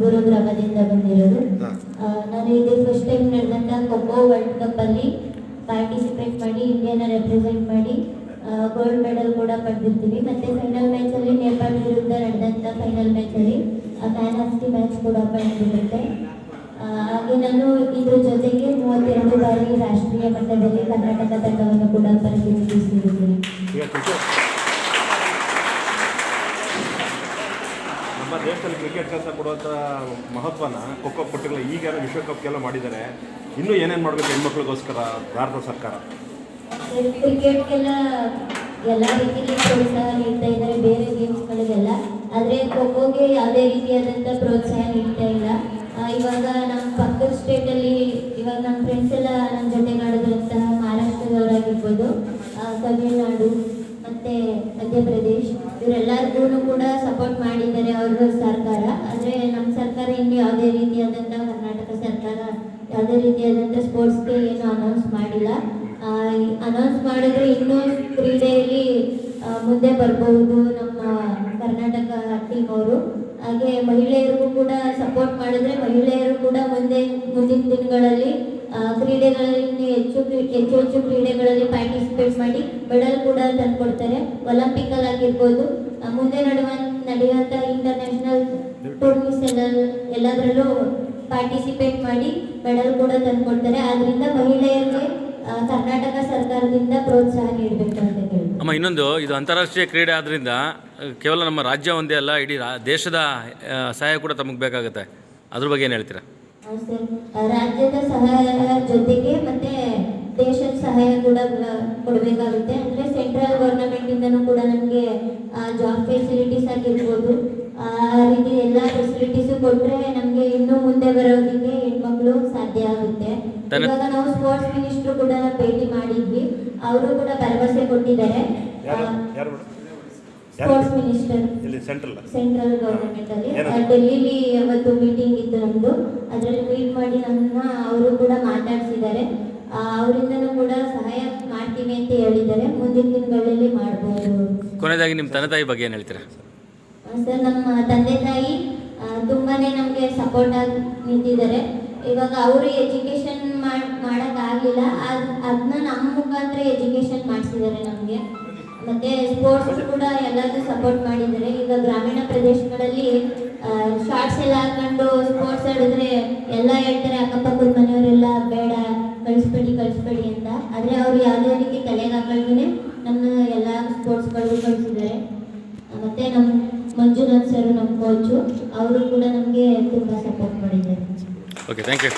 ಚಿಕ್ಕಬೂರು ಗ್ರಾಮದಿಂದ ಬಂದಿರೋದು ನಾನು ಇದೇ ಫಸ್ಟ್ ಟೈಮ್ ನಡೆದಂಥ ಖೋಖೋ ವರ್ಲ್ಡ್ ಕಪ್ಪಲ್ಲಿ ಪಾರ್ಟಿಸಿಪೇಟ್ ಮಾಡಿ ಇಂಡಿಯಾನ ರೆಪ್ರೆಸೆಂಟ್ ಮಾಡಿ ಗೋಲ್ಡ್ ಮೆಡಲ್ ಕೂಡ ಪಡೆದಿರ್ತೀವಿ. ಮತ್ತೆ ಫೈನಲ್ ಮ್ಯಾಚಲ್ಲಿ ನೇಪಾಳ ವಿರುದ್ಧ ನಡೆದಂಥ ಫೈನಲ್ ಮ್ಯಾಚಲ್ಲಿ ಮ್ಯಾನ್ ಆಫ್ ದಿ ಮ್ಯಾಚ್ ಕೂಡ ಪಡೆದಿರುತ್ತೆ. ಹಾಗೆ ನಾನು ಇದ್ರ ಜೊತೆಗೆ ಮೂವತ್ತೆರಡು ಬಾರಿ ರಾಷ್ಟ್ರೀಯ ಮಟ್ಟದಲ್ಲಿ ಕರ್ನಾಟಕ ತಂಡವನ್ನು ಕೂಡ ಪ್ರತಿನಿಧಿಸಿರುತ್ತೇನೆ ಈಗ ಕ್ರಿಕೆಟ್ ನಮ್ಮ ದೇಶದಲ್ಲಿ ಕ್ರಿಕೆಟ್ ಕೆಲಸ ಕೊಡುವಂಥ ಮಹತ್ವನ ಖೋಖೋ ಕೊಟ್ಟಿಲ್ಲ ಈಗ ವಿಶ್ವಕಪ್ಗೆಲ್ಲ ಮಾಡಿದ್ದಾರೆ. ಇನ್ನೂ ಏನೇನು ಮಾಡಬೇಕು ಹೆಣ್ಮಕ್ಳಿಗೋಸ್ಕರ ಭಾರತ ಸರ್ಕಾರ? ಕ್ರಿಕೆಟ್ಗೆಲ್ಲ ಎಲ್ಲ ರೀತಿಯಲ್ಲಿ ಪ್ರೋತ್ಸಾಹ ನೀಡ್ತಾ ಇದ್ದಾರೆ, ಬೇರೆ ಗೇಮ್ಸ್ಗಳಿಗೆಲ್ಲ ಆದರೆ ಖೋಖೋಗೆ ಯಾವುದೇ ರೀತಿಯಾದಂಥ ಪ್ರೋತ್ಸಾಹ ನೀಡ್ತಾ ಇಲ್ಲ. ಇವಾಗ ನಮ್ಮ ಪಕ್ಕದ ಸ್ಟೇಟಲ್ಲಿ ಇವಾಗ ನಮ್ಮ ಫ್ರೆಂಡ್ಸ್ ಎಲ್ಲ ನಮ್ಮ ಜೊತೆ ಆಡಿದಂತಹ ಮಹಾರಾಷ್ಟ್ರದವರಾಗಿರ್ಬೋದು ತಮಿಳ್ನಾಡು, ಮತ್ತೆ ಮಧ್ಯಪ್ರದೇಶ್ ಇವರೆಲ್ಲರಿಗೂ ಕೂಡ ಸಪೋರ್ಟ್ ಮಾಡಿದ್ದಾರೆ ಅವ್ರ ಸರ್ಕಾರ ಆದರೆ ನಮ್ಮ ಸರ್ಕಾರ ಇನ್ನು ಯಾವುದೇ ರೀತಿಯಾದಂಥ ಕರ್ನಾಟಕ ಸರ್ಕಾರ ಯಾವುದೇ ರೀತಿಯಾದಂಥ ಸ್ಪೋರ್ಟ್ಸ್ಗೆ ಏನು ಅನೌನ್ಸ್ ಮಾಡಿಲ್ಲ. ಅನೌನ್ಸ್ ಮಾಡಿದ್ರೆ ಇನ್ನೂ ಕ್ರೀಡೆಯಲ್ಲಿ ಮುಂದೆ ಬರ್ಬೋದು ನಮ್ಮ ಕರ್ನಾಟಕ ಟೀಮ್ ಅವರು. ಹಾಗೆ ಮಹಿಳೆಯರಿಗೂ ಕೂಡ ಸಪೋರ್ಟ್ ಮಾಡಿದ್ರೆ ಮಹಿಳೆಯರು ಕೂಡ ಮುಂದೆ, ಮುಂದಿನ ದಿನಗಳಲ್ಲಿ ಕ್ರೀಡೆಗಳಲ್ಲಿ ಹೆಚ್ಚು ಹೆಚ್ಚು ಹೆಚ್ಚು ಕ್ರೀಡೆಗಳಲ್ಲಿ ಪಾರ್ಟಿಸಿಪೇಟ್ ಮಾಡಿ ಮೆಡಲ್ ಕೂಡ ತಂದ್ಕೊಡ್ತಾರೆ. ಒಲಿಂಪಿಕ್ ಅಲ್ಲಿ ಆಗಿರ್ಬೋದು. ಮುಂದೆ ನಡುವ ನಡೆಯುವಂಥ ಇಂಟರ್ನ್ಯಾಷನಲ್ ಟೂರ್ನೀಸ್ ಎಲ್ಲ ಎಲ್ಲದರಲ್ಲೂ ಪಾರ್ಟಿಸಿಪೇಟ್ ಮಾಡಿ ಮೆಡಲ್ ಕೂಡ ತಂದ್ಕೊಡ್ತಾರೆ. ಆದ್ರಿಂದ ಮಹಿಳೆಯರಿಗೆ ಕರ್ನಾಟಕ ಸರ್ಕಾರದಿಂದ ಪ್ರೋತ್ಸಾಹ ನೀಡಬೇಕು ಅಂತ ಹೇಳಿ ಅಮ್ಮ ಇನ್ನೊಂದು ಇದು ಅಂತಾರಾಷ್ಟ್ರೀಯ ಕ್ರೀಡೆ ಆದ್ರಿಂದ ಕೇವಲ ನಮ್ಮ ರಾಜ್ಯ ಒಂದೇ ಅಲ್ಲ ಇಡೀ ದೇಶದ ಸಹಾಯ ಕೂಡ ತಮಗೆ ಬೇಕಾಗುತ್ತೆ. ಅದ್ರ ಬಗ್ಗೆ ಏನು ಹೇಳ್ತೀರಾ? ಸರ್. ರಾಜ್ಯದ ಸಹಾಯ ಜೊತೆಗೆ ಮತ್ತೆ ದೇಶದ ಸಹಾಯ ಕೂಡ ಕೊಡಬೇಕಾಗುತ್ತೆ. ಅಂದ್ರೆ ಸೆಂಟ್ರಲ್ ಗವರ್ನಮೆಂಟ್ ಇಂದನೂ ಕೂಡ ನಮಗೆ ಜಾಬ್ ಫೆಸಿಲಿಟೀಸ್ ಆಗಿರ್ಬೋದು ಆ ರೀತಿ ಎಲ್ಲ ಫೆಸಿಲಿಟೀಸು ಕೊಟ್ರೆ ನಮಗೆ ಇನ್ನು ಮುಂದೆ ಬರೋದಕ್ಕೆ ಹೆಣ್ಮಕ್ಳು ಸಾಧ್ಯ ಆಗುತ್ತೆ. ಇವಾಗ ನಾವು ಸ್ಪೋರ್ಟ್ಸ್ ಮಿನಿಸ್ಟರ್ ಕೂಡ ಭೇಟಿ ಮಾಡಿದ್ವಿ. ಅವರು ಕೂಡ ಭರವಸೆ ಕೊಟ್ಟಿದ್ದಾರೆ. ಸ್ಪೋರ್ಟ್ಸ್ ಮಿನಿಸ್ಟರ್ ಇಲ್ಲಿ ಸೆಂಟ್ರಲ್ ಸೆಂಟ್ರಲ್ ಗವರ್ಮೆಂಟ್ ಅಲ್ಲಿ? ಡೆಲ್ಲಿಲಿ ಅವತ್ತು ಮೀಟಿಂಗ್ ಇತ್ತು ನಮ್ದು. ಅದರಲ್ಲಿ ಮೀಟ್ ಮಾಡಿ ನಮ್ಮ ಅವರು ಕೂಡ ಮಾತಾಡ್ಸಿದ್ದಾರೆ. ಅವರಿಂದನೂ ಕೂಡ ಸಹಾಯ ಮಾಡ್ತೀವಿ ಅಂತ ಹೇಳಿದ್ದಾರೆ. ಮುಂದಿನ ದಿನಗಳಲ್ಲಿ ಮಾಡ್ಬೋದು. ಕೊನೆಯದಾಗಿ ನಿಮ್ಮ ತಂದೆ ತಾಯಿ ಬಗ್ಗೆ ಏನು ಹೇಳ್ತೀರಾ? ಸರ್ ನಮ್ಮ ತಂದೆ ತಾಯಿ ಆ, ತುಂಬಾನೇ ನಮಗೆ ಸಪೋರ್ಟ್ ಆಗಿ ನಿಂತಿದ್ದಾರೆ. ಇವಾಗ ಅವರು ಎಜುಕೇಶನ್ ಮಾಡೋಕ್ಕಾಗಲಿಲ್ಲ. ಅದನ್ನ ನಮ್ಮ ಮುಖಾಂತರ ಎಜುಕೇಷನ್ ಮಾಡಿಸಿದ್ದಾರೆ ನಮಗೆ. ಮತ್ತು ಸ್ಪೋರ್ಟ್ಸ್ ಕೂಡ ಎಲ್ಲದೂ ಸಪೋರ್ಟ್ ಮಾಡಿದ್ದಾರೆ. ಈಗ ಗ್ರಾಮೀಣ ಪ್ರದೇಶಗಳಲ್ಲಿ ಶಾರ್ಟ್ಸ್ ಎಲ್ಲ ಹಾಕೊಂಡು ಸ್ಪೋರ್ಟ್ಸ್ ಆಡಿದ್ರೆ ಎಲ್ಲ ಹೇಳ್ತಾರೆ ಅಕ್ಕಪಕ್ಕದ ಮನೆಯವರೆಲ್ಲ ಬೇಡ ಕಳಿಸ್ಬೇಡಿ ಕಳಿಸ್ಬೇಡಿ ಅಂತ. ಆದರೆ ಅವ್ರು ಯಾವುದೇ ರೀತಿ ತಲೆಗೆ ಹಾಕೊಳ್ದೇ ನಮ್ಮ ಎಲ್ಲ ಸ್ಪೋರ್ಟ್ಸ್ಗಳಿಗೂ ಕಳಿಸಿದ್ದಾರೆ. ಮತ್ತು ನಮ್ಮ ಮಂಜುನಾಥ್ ಸರ್ ನಮ್ಮ ಕೋಚು ಅವರು ಕೂಡ ನಮಗೆ ತುಂಬ ಸಪೋರ್ಟ್ ಮಾಡಿದ್ದಾರೆ. Okay thank you